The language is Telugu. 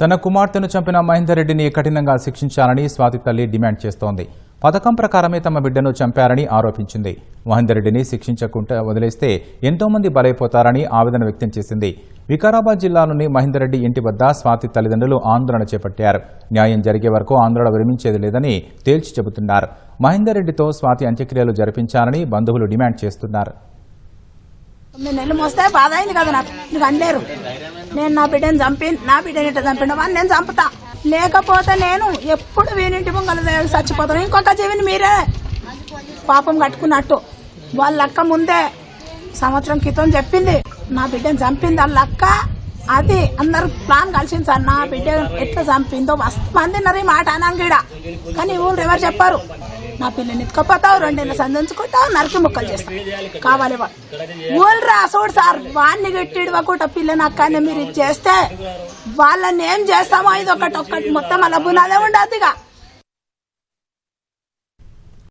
తన కుమార్తెను చంపిన మహేందర్ రెడ్డిని కఠినంగా శిక్షించాలని స్వాతి తల్లి డిమాండ్ చేస్తోంది. పథకం ప్రకారమే తమ బిడ్డను చంపారని ఆరోపించింది. మహేందర్ రెడ్డిని శిక్షించకుండా వదిలేస్తే ఎంతోమంది బలైపోతారని ఆవేదన వ్యక్తం చేసింది. వికారాబాద్ జిల్లాలోని మహేందర్ రెడ్డి ఇంటి వద్ద స్వాతి తల్లిదండ్రులు ఆందోళన చేపట్టారు. న్యాయం జరిగే వరకు ఆందోళన విరమించేది లేదని తేల్చి చెబుతున్నారు. మహేందర్ రెడ్డితో స్వాతి అంత్యక్రియలు జరిపించాలని బంధువులు డిమాండ్ చేస్తున్నారు. తొమ్మిది నెలలు మోస్తే బాధ అయింది కదా నాకు. నీకు అనలేరు. నేను నా బిడ్డని చంపి నా బిడ్డని ఇట్లా చంపిన నేను చంపుతా. లేకపోతే నేను ఎప్పుడు వీనింటి ముంగల చచ్చిపోతాను. ఇంకొక జీవిని మీరే పాపం కట్టుకున్నట్టు. వాళ్ళ అక్క ముందే సంవత్సరం క్రితం చెప్పింది నా బిడ్డని చంపింది వాళ్ళ అక్క. అది అందరు ప్లాన్ కలిసింది సార్ నా బిడ్డ ఎట్లా చంపిందో. మస్తు మంది ఉన్నారు ఈ మాట అనంగీడ. కానీ ఊళ్ళు ఎవరు చెప్పారు. నా పిల్లని ఎత్తుకపోతావు రెండేళ్ళు సంధించుకుంటావు నరికి ముక్కలు చేస్తావు. కావాలి వాళ్ళు ఊళ్ళు రా చూడు సార్ వాడిని గట్టిడవకుండా పిల్లని అక్కనే మీరు ఇది చేస్తే వాళ్ళని ఏం చేస్తామో ఇది ఒకటి ఒక్కటి మొత్తం అలా బునాదే ఉండదు ఇక